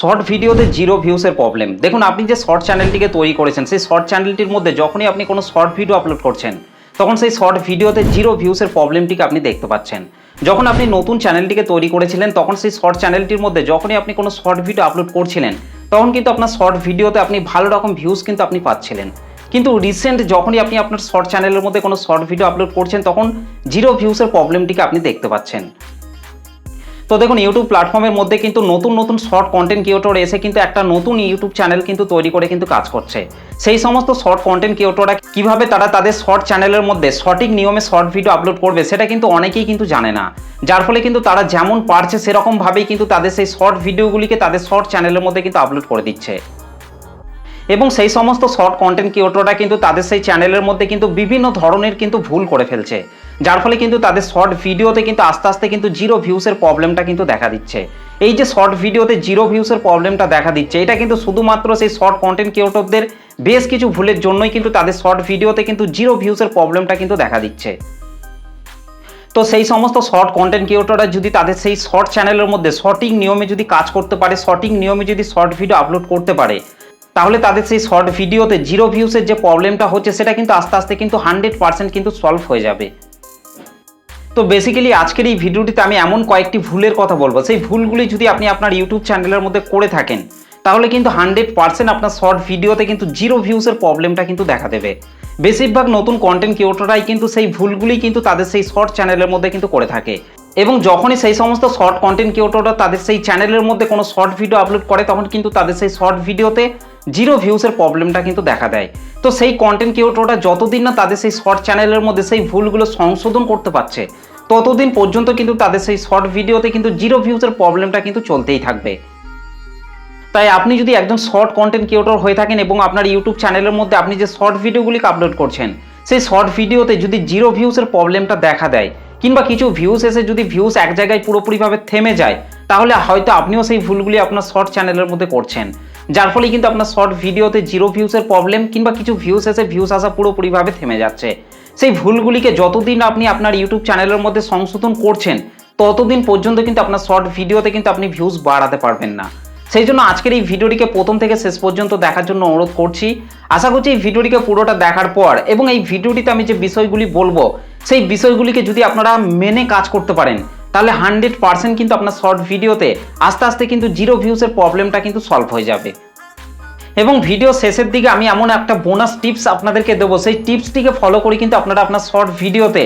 Short ভিডিওতে zero ভিউসের problem দেখুন, আপনি যে শর্ট চ্যানেলটিকে তৈরি করেছেন, সেই শর্ট চ্যানেলটির মধ্যে যখনই আপনি কোনো শর্ট ভিডিও আপলোড করছেন, তখন সেই শর্ট ভিডিওতে জিরো ভিউসের প্রবলেমটিকে আপনি দেখতে পাচ্ছেন। যখন আপনি নতুন চ্যানেলটিকে তৈরি করেছিলেন, তখন সেই শর্ট চ্যানেলটির মধ্যে যখনই আপনি কোনো শর্ট ভিডিও আপলোড করছিলেন, তখন কিন্তু আপনার শর্ট ভিডিওতে আপনি ভালো রকম ভিউজ কিন্তু আপনি পাচ্ছিলেন। কিন্তু রিসেন্ট যখনই আপনি আপনার শর্ট চ্যানেলের মধ্যে কোনো শর্ট ভিডিও আপলোড করছেন, তখন জিরো ভিউসের প্রবলেমটিকে আপনি দেখতে পাচ্ছেন। তো দেখুন ইউটিউব প্ল্যাটফর্মের মধ্যে কিন্তু নতুন নতুন শর্ট কন্টেন্ট ক্রিয়েটর এসে কিন্তু একটা নতুন ইউটিউব চ্যানেল কিন্তু তৈরি করে কিন্তু কাজ করছে। সেই সমস্ত শর্ট কন্টেন্ট ক্রিয়েটররা কীভাবে তারা তাদের শর্ট চ্যানেলের মধ্যে সঠিক নিয়মে শর্ট ভিডিও আপলোড করবে, সেটা কিন্তু অনেকেই কিন্তু জানে না। যার ফলে কিন্তু তারা যেমন পারছে, সেরকমভাবেই কিন্তু তাদের সেই শর্ট ভিডিওগুলিকে তাদের শর্ট চ্যানেলের মধ্যে কিন্তু আপলোড করে দিচ্ছে। এবং সেই সমস্ত শর্ট কন্টেন্ট ক্রিয়েটররা কিন্তু তাদের সেই চ্যানেলের মধ্যে কিন্তু বিভিন্ন ধরনের কিন্তু ভুল করে ফেলছে। যার ফলে কিন্তু তাদের শর্ট ভিডিওতে কিন্তু আস্তে আস্তে কিন্তু জিরো ভিউসের প্রবলেমটা কিন্তু দেখা দিচ্ছে। এই যে শর্ট ভিডিওতে জিরো ভিউসের প্রবলেমটা দেখা দিচ্ছে, এটা কিন্তু শুধুমাত্র সেই শর্ট কন্টেন্ট ক্রিয়েটরদের বেশ কিছু ভুলের জন্যই কিন্তু তাদের শর্ট ভিডিওতে কিন্তু জিরো ভিউসের প্রবলেমটা কিন্তু দেখা দিচ্ছে। তো সেই সমস্ত শর্ট কন্টেন্ট ক্রিয়েটররা যদি তাদের সেই শর্ট চ্যানেলের মধ্যে সঠিক নিয়মে যদি কাজ করতে পারে সঠিক নিয়মে যদি শর্ট ভিডিও আপলোড করতে পারে তাহলে তাদের সেই শর্ট ভিডিওতে জিরো ভিউসের যে প্রবলেমটা হচ্ছে, সেটা কিন্তু আস্তে আস্তে কিন্তু হান্ড্রেড পার্সেন্ট কিন্তু সলভ হয়ে যাবে। তো বেসিক্যালি আজকের এই ভিডিওটিতে আমি এমন কয়েকটি ভুলের কথা বলব। সেই ভুলগুলি যদি আপনি আপনার ইউটিউব চ্যানেলের মধ্যে করে থাকেন, তাহলে কিন্তু হান্ড্রেড পার্সেন্ট আপনার শর্ট ভিডিওতে কিন্তু জিরো ভিউসের প্রবলেমটা কিন্তু দেখা দেবে। বেশিরভাগ নতুন কন্টেন্ট ক্রিয়েটররাই কিন্তু সেই ভুলগুলি কিন্তু তাদের সেই শর্ট চ্যানেলের মধ্যে কিন্তু করে থাকে। এবং যখনই সেই সমস্ত শর্ট কন্টেন্ট ক্রিয়েটররা তাদের সেই চ্যানেলের মধ্যে কোনো শর্ট ভিডিও আপলোড করে, তখন কিন্তু তাদের সেই শর্ট ভিডিওতে জিরো ভিউসের প্রবলেমটা কিন্তু দেখা দেয়। তো সেই কন্টেন্ট ক্রিয়েটররা যতদিন না তাদের সেই শর্ট চ্যানেলের মধ্যে সেই ভুলগুলো সংশোধন করতে পারছে, ততদিন পর্যন্ত কিন্তু তাদের সেই শর্ট ভিডিওতে কিন্তু জিরো ভিউসের প্রবলেমটা কিন্তু চলতেই থাকবে। তাই আপনি যদি একজন শর্ট কন্টেন্ট ক্রিয়েটর হয়ে থাকেন এবং আপনার ইউটিউব চ্যানেলের মধ্যে আপনি যে শর্ট ভিডিওগুলিকে আপলোড করছেন, সেই শর্ট ভিডিওতে যদি জিরো ভিউসের প্রবলেমটা দেখা দেয়, কিংবা কিছু ভিউস এসে যদি ভিউস এক জায়গায় পুরোপুরিভাবে থেমে যায়, তাহলে হয়তো আপনিও সেই ভুলগুলি আপনার শর্ট চ্যানেলের মধ্যে করছেন। যার ফলে কিন্তু আপনার শর্ট ভিডিওতে জিরো ভিউসের প্রবলেম কিংবা কিছু ভিউস এসে ভিউস আসা পুরোপুরিভাবে থেমে যাচ্ছে। সেই ভুলগুলিকে যতদিন আপনি আপনার ইউটিউব চ্যানেলের মধ্যে সংশোধন করছেন, ততদিন পর্যন্ত কিন্তু আপনার শর্ট ভিডিওতে কিন্তু আপনি ভিউজ বাড়াতে পারবেন না। সেই জন্য আজকের এই ভিডিওটিকে প্রথম থেকে শেষ পর্যন্ত দেখার জন্য অনুরোধ করছি। আশা করছি এই ভিডিওটিকে পুরোটা দেখার পর এবং এই ভিডিওটিতে আমি যে বিষয়গুলি বলব, সেই বিষয়গুলিকে যদি আপনারা মেনে কাজ করতে পারেন তাহলে হান্ড্রেড পার্সেন্ট কিন্তু আপনার শর্ট ভিডিওতে আস্তে আস্তে কিন্তু জিরো ভিউসের প্রবলেমটা কিন্তু সলভ হয়ে যাবে। এবং ভিডিও শেষের দিকে আমি এমন একটা বোনাস টিপস আপনাদেরকে দেবো, সেই টিপসটিকে ফলো করে কিন্তু আপনারা আপনার শর্ট ভিডিওতে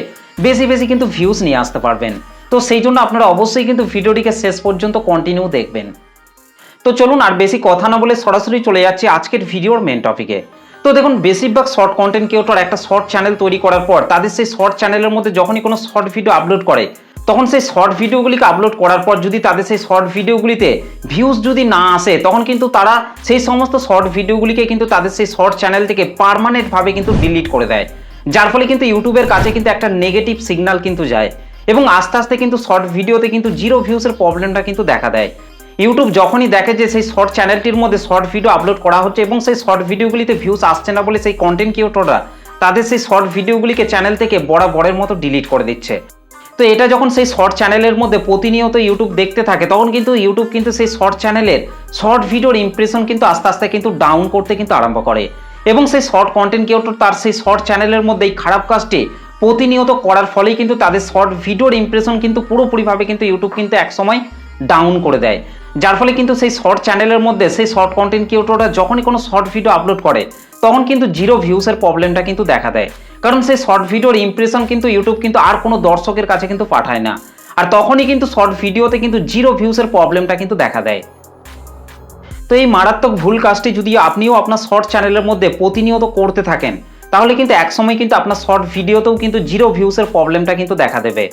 বেশি বেশি কিন্তু ভিউজ নিয়ে আসতে পারবেন। তো সেই জন্য আপনারা অবশ্যই কিন্তু ভিডিওটিকে শেষ পর্যন্ত কন্টিনিউ দেখবেন। তো চলুন আর বেশি কথা না বলে সরাসরি চলে যাচ্ছি আজকের ভিডিওর মেন টপিকে তো দেখুন, বেশিরভাগ শর্ট কন্টেন্ট ক্রিয়েটর একটা শর্ট চ্যানেল তৈরি করার পর তাদের সেই শর্ট চ্যানেলের মধ্যে যখনই কোনো শর্ট ভিডিও আপলোড করে তখন সেই শর্ট ভিডিওগুলিকে আপলোড করার পর যদি তাদের সেই শর্ট ভিডিওগুলিতে ভিউজ যদি না আসে, তখন কিন্তু তারা সেই সমস্ত শর্ট ভিডিওগুলিকে কিন্তু তাদের সেই শর্ট চ্যানেল থেকে পারমানেন্টভাবে কিন্তু ডিলিট করে দেয়। যার ফলে কিন্তু ইউটিউবের কাছে কিন্তু একটা নেগেটিভ সিগন্যাল কিন্তু যায় এবং আস্তে আস্তে কিন্তু শর্ট ভিডিওতে কিন্তু জিরো ভিউসের প্রবলেমটা কিন্তু দেখা দেয়। ইউটিউব যখনই দেখে যে সেই শর্ট চ্যানেলটির মধ্যে শর্ট ভিডিও আপলোড করা হচ্ছে এবং সেই শর্ট ভিডিওগুলিতে ভিউস আসছে না বলে সেই কন্টেন্ট ক্রিয়েটররা তাদের সেই শর্ট ভিডিওগুলিকে চ্যানেল থেকে বরাবরের মতো ডিলিট করে দিচ্ছে। তো এটা যখন সেই শর্ট চ্যানেলের মধ্যে প্রতিনিয়ত ইউটিউব দেখতে থাকে, তখন কিন্তু ইউটিউব কিন্তু সেই শর্ট চ্যানেলের শর্ট ভিডিওর ইমপ্রেশন কিন্তু আস্তে আস্তে কিন্তু ডাউন করতে কিন্তু আরম্ভ করে। এবং সেই শর্ট কন্টেন্ট ক্রিয়েটর তার সেই শর্ট চ্যানেলের মধ্যে এই খারাপ কাজটি প্রতিনিয়ত করার ফলেই কিন্তু তাদের শর্ট ভিডিওর ইমপ্রেশন কিন্তু পুরোপুরিভাবে কিন্তু ইউটিউব কিন্তু একসময় ডাউন করে দেয়। যার ফলে কিন্তু সেই শর্ট চ্যানেলের মধ্যে সেই শর্ট কন্টেন্ট ক্রিয়েটররা যখনই কোনো শর্ট ভিডিও আপলোড করে, তখন কিন্তু জিরো ভিউসের প্রবলেমটা কিন্তু দেখা দেয়। কারণ সেই শর্ট ভিডিওর ইমপ্রেশন কিন্তু ইউটিউব কিন্তু আর কোনো দর্শকের কাছে কিন্তু পাঠায় না। আর তখনই কিন্তু শর্ট ভিডিওতে কিন্তু জিরো ভিউসের প্রবলেমটা কিন্তু দেখা দেয়। তো এই মারাত্মক ভুল কাজটি যদি আপনিও আপনার শর্ট চ্যানেলের মধ্যে প্রতিনিয়ত করতে থাকেন, তাহলে কিন্তু একসময় কিন্তু আপনার শর্ট ভিডিওতেও কিন্তু জিরো ভিউসের প্রবলেমটা কিন্তু দেখা দেবে।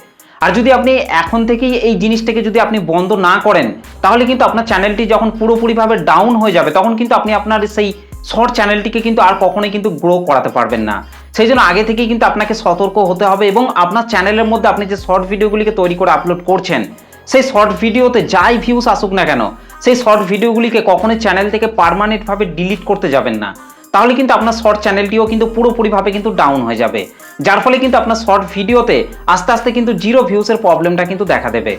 আর যদি আপনি এখন থেকেই এই জিনিসটাকে যদি আপনি বন্ধ না করেন, তাহলে কিন্তু আপনার চ্যানেলটি যখন পুরোপুরিভাবে ডাউন হয়ে যাবে, তখন কিন্তু আপনি আপনার সেই শর্ট চ্যানেলটিকে কিন্তু আর কখনোই কিন্তু গ্রো করাতে পারবেন না। সেই জন্য আগে থেকেই কিন্তু আপনাকে সতর্ক হতে হবে এবং আপনার চ্যানেলের মধ্যে আপনি যে শর্ট ভিডিওগুলিকে তৈরি করে আপলোড করছেন, সেই শর্ট ভিডিওতে যাই ভিউস আসুক না কেন, সেই শর্ট ভিডিওগুলিকে কখনোই চ্যানেল থেকে পারমানেন্টভাবে ডিলিট করতে যাবেন না। তাহলে কিন্তু আপনার শর্ট চ্যানেলটিও কিন্তু পুরোপুরিভাবে কিন্তু ডাউন হয়ে যাবে। যার ফলে কিন্তু আপনার শর্ট ভিডিওতে আস্তে আস্তে কিন্তু জিরো ভিউসের প্রবলেমটা কিন্তু দেখা দেবে।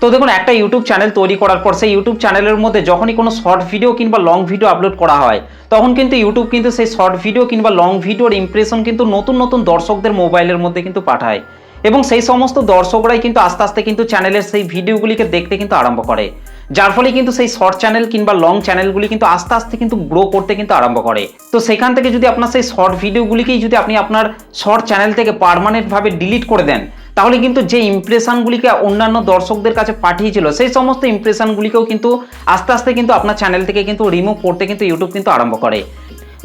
তো দেখুন, একটা ইউটিউব চ্যানেল তৈরি করার পর সেই ইউটিউব চ্যানেলের মধ্যে যখনই কোনো শর্ট ভিডিও কিংবা লং ভিডিও আপলোড করা হয়, তখন কিন্তু ইউটিউব কিন্তু সেই শর্ট ভিডিও কিংবা লং ভিডিওর ইমপ্রেশন কিন্তু নতুন নতুন দর্শকদের মোবাইলের মধ্যে কিন্তু পাঠায়। এবং সেই সমস্ত দর্শকরাই কিন্তু আস্তে আস্তে কিন্তু চ্যানেলের সেই ভিডিওগুলিকে দেখতে কিন্তু আরম্ভ করে। যার ফলে কিন্তু সেই শর্ট চ্যানেল কিংবা লং চ্যানেলগুলি কিন্তু আস্তে আস্তে কিন্তু গ্রো করতে কিন্তু আরম্ভ করে। তো সেখান থেকে যদি আপনার সেই শর্ট ভিডিওগুলিকেই যদি আপনি আপনার শর্ট চ্যানেল থেকে পারমানেন্টভাবে ডিলিট করে দেন তাহলে কিন্তু যে ইমপ্রেশনগুলিকে অন্যান্য দর্শকদের কাছে পাঠিয়েছিল, সেই সমস্ত ইমপ্রেশনগুলিকেও কিন্তু আস্তে আস্তে কিন্তু আপনার চ্যানেল থেকে কিন্তু রিমুভ করতে কিন্তু ইউটিউব কিন্তু আরম্ভ করে।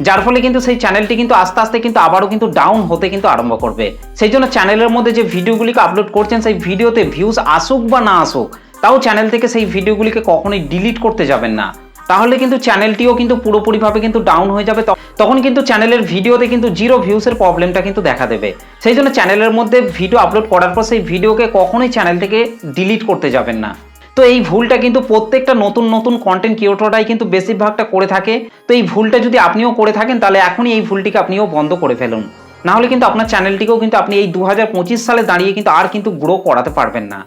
যার ফলে কিন্তু সেই চ্যানেলটি কিন্তু আস্তে আস্তে কিন্তু আবারও কিন্তু ডাউন হতে কিন্তু আরম্ভ করবে। সেই জন্য চ্যানেলের মধ্যে যে ভিডিওগুলিকে আপলোড করছেন, সেই ভিডিওতে ভিউজ আসুক বা না আসুক, তাও চ্যানেল থেকে সেই ভিডিওগুলিকে কখনোই ডিলিট করতে যাবেন না। তাহলে কিন্তু চ্যানেলটিও কিন্তু পুরোপুরিভাবে কিন্তু ডাউন হয়ে যাবে। তখন কিন্তু চ্যানেলের ভিডিওতে কিন্তু জিরো ভিউসের প্রবলেমটা কিন্তু দেখা দেবে। সেই জন্য চ্যানেলের মধ্যে ভিডিও আপলোড করার পর সেই ভিডিওকে কখনোই চ্যানেল থেকে ডিলিট করতে যাবেন না। তো এই ভুলটা কিন্তু প্রত্যেকটা নতুন নতুন কন্টেন্ট ক্রিয়েটররাই কিন্তু বেশিরভাগটা করে থাকে। তো এই ভুলটা যদি আপনিও করে থাকেন, তাহলে এখনই এই ভুলটিকে আপনিও বন্ধ করে ফেলুন। নাহলে কিন্তু আপনার চ্যানেলটিকেও কিন্তু আপনি এই দু হাজার পঁচিশ সালে দাঁড়িয়ে কিন্তু আর কিন্তু গ্রো করাতে পারবেন না।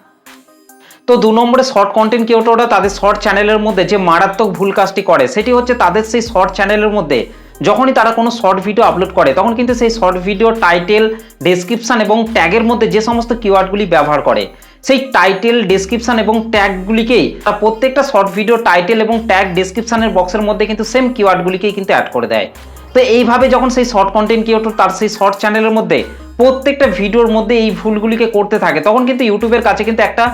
তো দু নম্বরে শর্ট কন্টেন্ট ক্রিয়েটররা তাদের শর্ট চ্যানেলের মধ্যে যে মারাত্মক ভুল কাজটি করে, সেটি হচ্ছে তাদের সেই শর্ট চ্যানেলের মধ্যে যখনই তারা কোনো শর্ট ভিডিও আপলোড করে, তখন কিন্তু সেই শর্ট ভিডিও টাইটেল ডেসক্রিপশন এবং ট্যাগের মধ্যে যে সমস্ত কিওয়ার্ডগুলি ব্যবহার করে, সেই টাইটেল ডেসক্রিপশন এবং ট্যাগগুলিকেই প্রত্যেকটা শর্ট ভিডিও টাইটেল এবং ট্যাগ ডেসক্রিপশনের বক্সের মধ্যে কিন্তু সেম কিওয়ার্ডগুলিকেই কিন্তু অ্যাড করে দেয়। তো এইভাবে যখন সেই শর্ট কন্টেন্ট ক্রিয়েটর তার সেই শর্ট চ্যানেলের মধ্যে প্রত্যেকটা ভিডিওর মধ্যে এই ভুলগুলিকে করতে থাকে, তখন কিন্তু ইউটিউবের কাছে কিন্তু একটা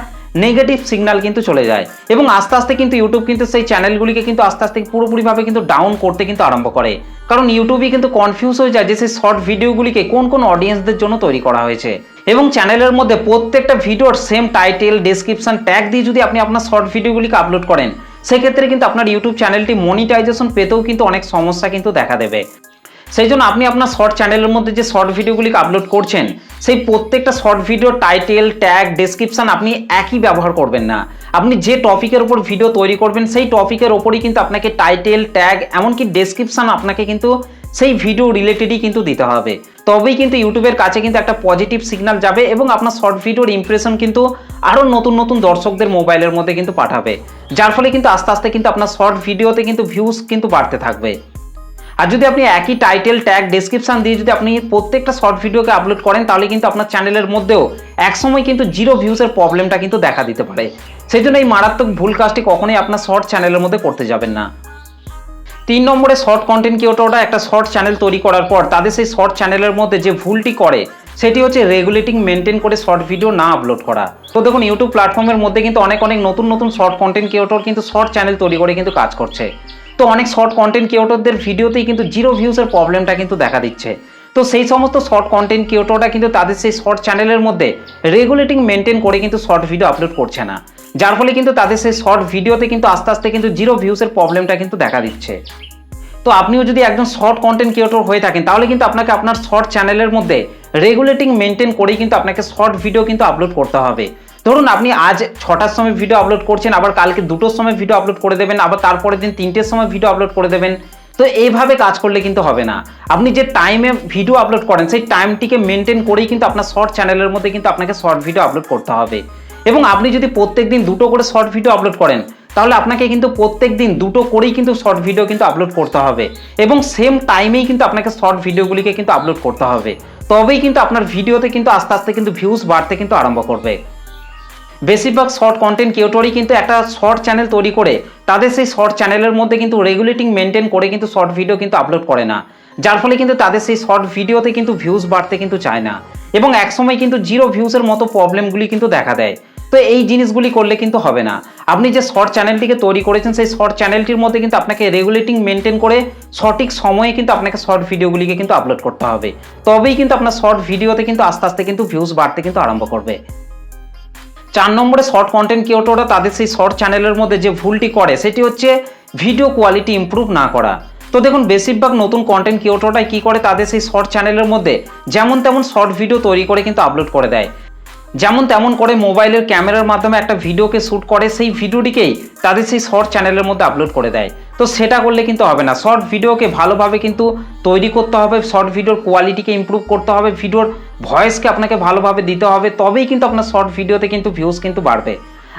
নেগেটিভ সিগন্যাল কিন্তু চলে যায়। এবং আস্তে আস্তে কিন্তু ইউটিউব কিন্তু সেই চ্যানেলগুলিকে কিন্তু আস্তে আস্তে পুরোপুরিভাবে কিন্তু ডাউন করতে কিন্তু আরম্ভ করে। কারণ ইউটিউবই কিন্তু কনফিউজ হয়ে যায় যে সেই শর্ট ভিডিওগুলিকে কোন কোন অডিয়েন্সদের জন্য তৈরি করা হয়েছে। এবং চ্যানেলের মধ্যে প্রত্যেকটা ভিডিওর সেম টাইটেল ডেসক্রিপশন ট্যাগ দিয়ে যদি আপনি আপনার শর্ট ভিডিওগুলিকে আপলোড করেন, সেক্ষেত্রে কিন্তু আপনার ইউটিউব চ্যানেলটি মনিটাইজেশন পেতেও কিন্তু অনেক সমস্যা কিন্তু দেখা দেবে। সেই জন্য আপনি আপনার শর্ট চ্যানেলের মধ্যে যে শর্ট ভিডিওগুলিকে আপলোড করছেন, সেই প্রত্যেকটা short video title tag description আপনি একই ব্যবহার করবেন না। আপনি যে টপিকের উপর ভিডিও তৈরি করবেন, সেই টপিকের ওপরই কিন্তু আপনাকে টাইটেল ট্যাগ এমনকি ডেসক্রিপশন আপনাকে কিন্তু সেই ভিডিও রিলেটেডই কিন্তু দিতে হবে। তবেই কিন্তু ইউটিউবের কাছে কিন্তু একটা পজিটিভ সিগন্যাল যাবে এবং আপনার শর্ট ভিডিওর ইমপ্রেশন কিন্তু আরও নতুন নতুন দর্শকদের মোবাইলের মধ্যে কিন্তু পাঠাবে। যার ফলে কিন্তু আস্তে আস্তে কিন্তু আপনার শর্ট ভিডিওতে কিন্তু ভিউজ কিন্তু বাড়তে থাকবে। আর যদি আপনি একই টাইটেল ট্যাগ ডেসক্রিপশন দিয়ে যদি আপনি প্রত্যেকটা শর্ট ভিডিওকে আপলোড করেন, তাহলে কিন্তু আপনার চ্যানেলের মধ্যেও একসময় কিন্তু জিরো ভিউজের প্রবলেমটা কিন্তু দেখা দিতে পারে। সেই জন্য এই মারাত্মক ভুল কাজটি কখনোই আপনার শর্ট চ্যানেলের মধ্যে করতে যাবেন না। তিন নম্বরে শর্ট কন্টেন্ট ক্রিয়েটররা একটা শর্ট চ্যানেল তৈরি করার পর তাদের সেই শর্ট চ্যানেলের মধ্যে যে ভুলটি করে, সেটি হচ্ছে রেগুলেটিং মেনটেন করে শর্ট ভিডিও না আপলোড করা। তো দেখুন ইউটিউব প্ল্যাটফর্মের মধ্যে কিন্তু অনেক অনেক নতুন নতুন শর্ট কন্টেন্ট ক্রিয়েটর কিন্তু শর্ট চ্যানেল তৈরি করে কিন্তু কাজ করছে। তো অনেক শর্ট কন্টেন্ট ক্রিয়েটরদের ভিডিওতেই কিন্তু জিরো ভিউসের প্রবলেমটা কিন্তু দেখা দিচ্ছে। তো সেই সমস্ত শর্ট কন্টেন্ট ক্রিয়েটররা কিন্তু তাদের সেই শর্ট চ্যানেলের মধ্যে রেগুলেটিং মেনটেন করে কিন্তু শর্ট ভিডিও আপলোড করছে না। যার ফলে কিন্তু তাদের সেই শর্ট ভিডিওতে কিন্তু আস্তে আস্তে কিন্তু জিরো ভিউসের প্রবলেমটা কিন্তু দেখা দিচ্ছে। তো আপনিও যদি একজন শর্ট কন্টেন্ট ক্রিয়েটর হয়ে থাকেন, তাহলে কিন্তু আপনাকে আপনার শর্ট চ্যানেলের মধ্যে রেগুলেটিং মেনটেন করেই কিন্তু আপনাকে শর্ট ভিডিও কিন্তু আপলোড করতে হবে। ধরুন আপনি আজ ছটার সময় ভিডিও আপলোড করছেন, আবার কালকে দুটোর সময় ভিডিও আপলোড করে দেবেন, আবার তারপরের দিন তিনটের সময় ভিডিও আপলোড করে দেবেন। তো এইভাবে কাজ করলে কিন্তু হবে না। আপনি যে টাইমে ভিডিও আপলোড করেন, সেই টাইমটিকে মেনটেন করেই কিন্তু আপনার শর্ট চ্যানেলের মধ্যে কিন্তু আপনাকে শর্ট ভিডিও আপলোড করতে হবে। এবং আপনি যদি প্রত্যেক দিন দুটো করে শর্ট ভিডিও আপলোড করেন, তাহলে আপনাকে কিন্তু প্রত্যেক দিন দুটো করেই কিন্তু শর্ট ভিডিও কিন্তু আপলোড করতে হবে। এবং সেম টাইমেই কিন্তু আপনাকে শর্ট ভিডিওগুলিকে কিন্তু আপলোড করতে হবে। তবেই কিন্তু আপনার ভিডিওতে কিন্তু আস্তে আস্তে কিন্তু ভিউজ বাড়তে কিন্তু আরম্ভ করবে। বেশিরভাগ শর্ট কন্টেন্ট ক্রিয়েটরই কিন্তু একটা শর্ট চ্যানেল তৈরি করে, তাদের সেই শর্ট চ্যানেলের মধ্যে কিন্তু রেগুলেটিং মেনটেন করে কিন্তু শর্ট ভিডিও কিন্তু আপলোড করে না। যার ফলে কিন্তু তাদের সেই শর্ট ভিডিওতে কিন্তু ভিউজ বাড়তে কিন্তু চায় না। এবং একসময় কিন্তু জিরো ভিউজের মতো প্রবলেমগুলি কিন্তু দেখা দেয়। তো এই জিনিসগুলি করলে কিন্তু হবে না। আপনি যে শর্ট চ্যানেলটিকে তৈরি করেছেন, সেই শর্ট চ্যানেলটির মধ্যে কিন্তু আপনাকে রেগুলেটিং মেনটেন করে সঠিক সময়ে কিন্তু আপনাকে শর্ট ভিডিওগুলিকে কিন্তু আপলোড করতে হবে। তবেই কিন্তু আপনার শর্ট ভিডিওতে কিন্তু আস্তে আস্তে কিন্তু ভিউজ বাড়তে কিন্তু আরম্ভ করবে। চার নম্বরে শর্ট কন্টেন্ট ক্রিয়েটররা তাদের সেই শর্ট চ্যানেলের মধ্যে যে ভুলটি করে, সেটি হচ্ছে ভিডিও কোয়ালিটি ইম্প্রুভ না করা। তো দেখুন, বেশিরভাগ নতুন কন্টেন্ট ক্রিয়েটররাই কী করে তাদের সেই শর্ট চ্যানেলের মধ্যে যেমন তেমন শর্ট ভিডিও তৈরি করে কিন্তু আপলোড করে দেয়। যেমন তেমন করে মোবাইলের ক্যামেরার মাধ্যমে একটা ভিডিওকে শ্যুট করে, সেই ভিডিওটিকেই তাদের সেই শর্ট চ্যানেলের মধ্যে আপলোড করে দেয়। তো সেটা করলে কিন্তু হবে না। শর্ট ভিডিওকে ভালোভাবে কিন্তু তৈরি করতে হবে শর্ট ভিডিওর কোয়ালিটিকে ইম্প্রুভ করতে হবে ভিডিওর ভয়েসকে আপনাকে ভালোভাবে দিতে হবে, তবেই কিন্তু আপনার শর্ট ভিডিওতে কিন্তু ভিউজ কিন্তু বাড়বে।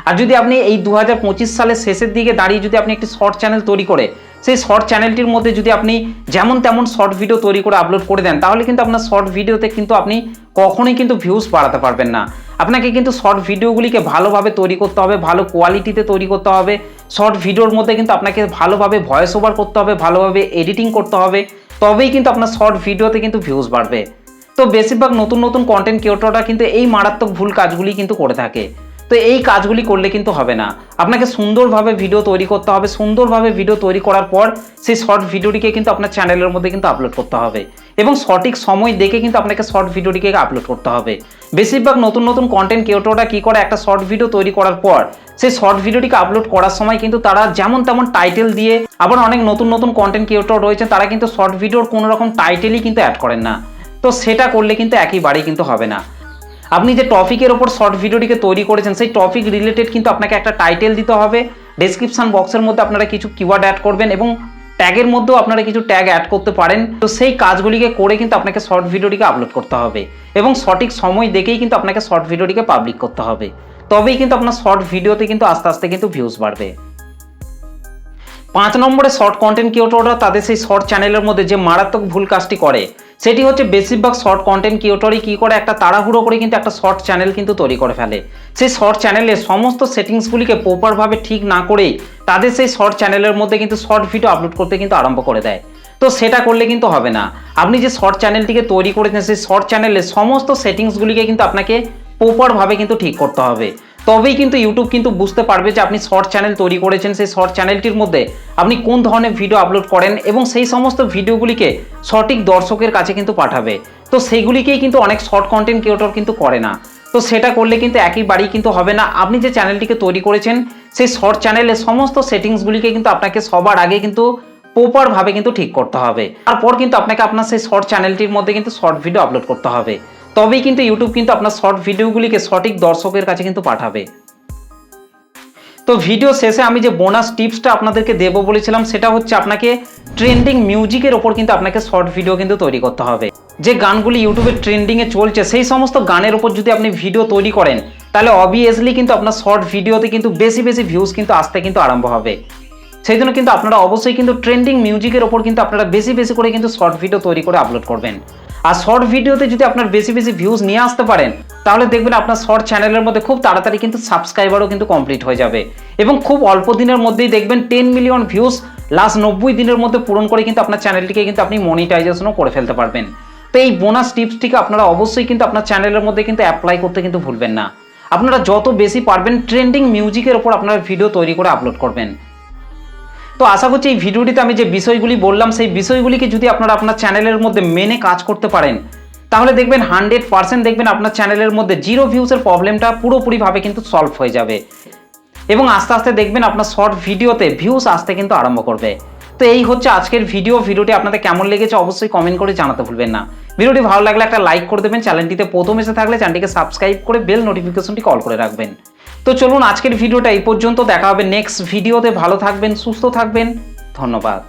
আর যদি আপনি এই দু হাজার পঁচিশ সালের শেষের দিকে দাঁড়িয়ে যদি আপনি একটি শর্ট চ্যানেল তৈরি করে সেই শর্ট চ্যানেলটির মধ্যে যদি আপনি যেমন তেমন শর্ট ভিডিও তৈরি করে আপলোড করে দেন, তাহলে কিন্তু আপনার শর্ট ভিডিওতে কিন্তু আপনি কখনোই কিন্তু ভিউজ বাড়াতে পারবেন না। আপনাকে কিন্তু শর্ট ভিডিওগুলিকে ভালোভাবে তৈরি করতে হবে, ভালো কোয়ালিটিতে তৈরি করতে হবে। শর্ট ভিডিওর মধ্যে কিন্তু আপনাকে ভালোভাবে ভয়েস ওভার করতে হবে, ভালোভাবে এডিটিং করতে হবে, তবেই কিন্তু আপনার শর্ট ভিডিওতে কিন্তু ভিউজ বাড়বে। তো বেশিরভাগ নতুন নতুন কন্টেন্ট ক্রিয়েটররা কিন্তু এই মারাত্মক ভুল কাজগুলি কিন্তু করে থাকে। তো এই কাজগুলি করলে কিন্তু হবে না। আপনাকে সুন্দরভাবে ভিডিও তৈরি করতে হবে। সুন্দরভাবে ভিডিও তৈরি করার পর সেই শর্ট ভিডিওটিকে কিন্তু আপনার চ্যানেলের মধ্যে কিন্তু আপলোড করতে হবে। এবং সঠিক সময় দেখে কিন্তু আপনাকে শর্ট ভিডিওটিকে আপলোড করতে হবে। বেশিরভাগ নতুন নতুন কন্টেন্ট ক্রিয়েটররা কী করে? একটা শর্ট ভিডিও তৈরি করার পর সেই শর্ট ভিডিওটিকে আপলোড করার সময় কিন্তু তারা যেমন তেমন টাইটেল দিয়ে আবার অনেক নতুন নতুন কন্টেন্ট ক্রিয়েটর রয়েছে তারা কিন্তু শর্ট ভিডিওর কোনো রকম টাইটেলই কিন্তু অ্যাড করেন না। তো সেটা করলে কিন্তু একইবারেই কিন্তু হবে না। আপনি যে টপিকের ওপর শর্ট ভিডিওটিকে তৈরি করেছেন, সেই টপিক রিলেটেড কিন্তু আপনাকে একটা টাইটেল দিতে হবে। ডেসক্রিপশন বক্সের মধ্যে আপনারা কিছু কিওয়ার্ড অ্যাড করবেন এবং ট্যাগের মধ্যেও আপনারা কিছু ট্যাগ অ্যাড করতে পারেন। তো সেই কাজগুলিকে করে কিন্তু আপনাকে শর্ট ভিডিওটিকে আপলোড করতে হবে এবং সঠিক সময় দেখেই কিন্তু আপনাকে শর্ট ভিডিওটিকে পাবলিক করতে হবে। তবেই কিন্তু আপনার শর্ট ভিডিওতে কিন্তু আস্তে আস্তে কিন্তু ভিউজ বাড়বে। পাঁচ নম্বরে শর্ট কন্টেন্ট ক্রিয়েটররা তাদের সেই শর্ট চ্যানেলের মধ্যে যে মারাত্মক ভুল কাজটি করে সেটি হচ্ছে বেশিরভাগ শর্ট কন্টেন্ট ক্রিয়েটরই কী করে? একটা তাড়াহুড়ো করে কিন্তু একটা শর্ট চ্যানেল কিন্তু তৈরি করে ফেলে। সেই শর্ট চ্যানেলের সমস্ত সেটিংসগুলিকে প্রপারভাবে ঠিক না করেই তাদের সেই শর্ট চ্যানেলের মধ্যে কিন্তু শর্ট ভিডিও আপলোড করতে কিন্তু আরম্ভ করে দেয়। তো সেটা করলে কিন্তু হবে না। আপনি যে শর্ট চ্যানেলটিকে তৈরি করেছেন, সেই শর্ট চ্যানেলের সমস্ত সেটিংসগুলিকে কিন্তু আপনাকে প্রপারভাবে কিন্তু ঠিক করতে হবে। তবেই কিন্তু ইউটিউব কিন্তু বুঝতে পারবে যে আপনি শর্ট চ্যানেল তৈরি করেছেন, সেই শর্ট চ্যানেলটির মধ্যে আপনি কোন ধরনের ভিডিও আপলোড করেন এবং সেই সমস্ত ভিডিওগুলিকে সঠিক দর্শকের কাছে কিন্তু পাঠাবে। তো সেইগুলিকেই কিন্তু অনেক শর্ট কন্টেন্ট ক্রিয়েটর কিন্তু করে না। তো সেটা করলে কিন্তু একইবারেই কিন্তু হবে না। আপনি যে চ্যানেলটিকে তৈরি করেছেন, সেই শর্ট চ্যানেলের সমস্ত সেটিংসগুলিকে কিন্তু আপনাকে সবার আগে কিন্তু প্রপারভাবে কিন্তু ঠিক করতে হবে। তারপর কিন্তু আপনাকে আপনার সেই শর্ট চ্যানেলটির মধ্যে কিন্তু শর্ট ভিডিও আপলোড করতে হবে। তবেই কিন্তু ইউটিউব কিন্তু আপনার শর্ট ভিডিওগুলিকে সঠিক দর্শকের কাছে কিন্তু পাঠাবে। তো ভিডিও শেষে আমি যে বোনাস টিপসটা আপনাদেরকে দেবো বলেছিলাম, সেটা হচ্ছে আপনাকে ট্রেন্ডিং মিউজিকের ওপর কিন্তু আপনাকে শর্ট ভিডিও কিন্তু তৈরি করতে হবে। যে গানগুলি ইউটিউবে ট্রেন্ডিংয়ে চলছে, সেই সমস্ত গানের ওপর যদি আপনি ভিডিও তৈরি করেন, তাহলে অবভিয়াসলি কিন্তু আপনার শর্ট ভিডিওতে কিন্তু বেশি বেশি ভিউজ কিন্তু আসতে কিন্তু আরম্ভ হবে। সেই জন্য কিন্তু আপনারা অবশ্যই কিন্তু ট্রেন্ডিং মিউজিকের ওপর কিন্তু আপনারা বেশি বেশি করে কিন্তু শর্ট ভিডিও তৈরি করে আপলোড করবেন। আর শর্ট ভিডিওতে যদি আপনার বেশি বেশি ভিউজ নিয়ে আসতে পারেন, তাহলে দেখবেন আপনার শর্ট চ্যানেলের মধ্যে খুব তাড়াতাড়ি কিন্তু সাবস্ক্রাইবারও কিন্তু কমপ্লিট হয়ে যাবে। এবং খুব অল্প দিনের মধ্যেই দেখবেন টেন মিলিয়ন ভিউজ লাস্ট নব্বই দিনের মধ্যে পূরণ করে কিন্তু আপনার চ্যানেলটিকে কিন্তু আপনি মনিটাইজেশনও করে ফেলতে পারবেন। তো এই বোনাস টিপসটিকে আপনারা অবশ্যই কিন্তু আপনার চ্যানেলের মধ্যে কিন্তু অ্যাপ্লাই করতে কিন্তু ভুলবেন না। আপনারা যত বেশি পারবেন ট্রেন্ডিং মিউজিকের ওপর আপনারা ভিডিও তৈরি করে আপলোড করবেন। তো আশা করছি এই ভিডিওটিতে আমি যে বিষয়গুলি বললাম, সেই বিষয়গুলিকে যদি আপনারা আপনার চ্যানেলের মধ্যে মেনে কাজ করতে পারেন, তাহলে দেখবেন হান্ড্রেড পার্সেন্ট দেখবেন আপনার চ্যানেলের মধ্যে জিরো ভিউসের প্রবলেমটা পুরোপুরিভাবে কিন্তু সলভ হয়ে যাবে। এবং আস্তে আস্তে দেখবেন আপনার শর্ট ভিডিওতে ভিউস আসতে কিন্তু আরম্ভ করবে। তো এই হচ্ছে আজকের ভিডিও। ভিডিওটি আপনাদের কেমন লেগেছে অবশ্যই কমেন্ট করে জানাতে ভুলবেন না। ভিডিওটি ভালো লাগলে একটা লাইক করে দেবেন। চ্যানেলটিতে প্রথম এসে থাকলে চ্যানেলটিকে সাবস্ক্রাইব করে বেল নোটিফিকেশনটি কল করে রাখবেন। তো চলুন আজকের ভিডিওটা এই পর্যন্ত। দেখা হবে নেক্সট ভিডিওতে ভালো থাকবেন, সুস্থ থাকবেন। ধন্যবাদ।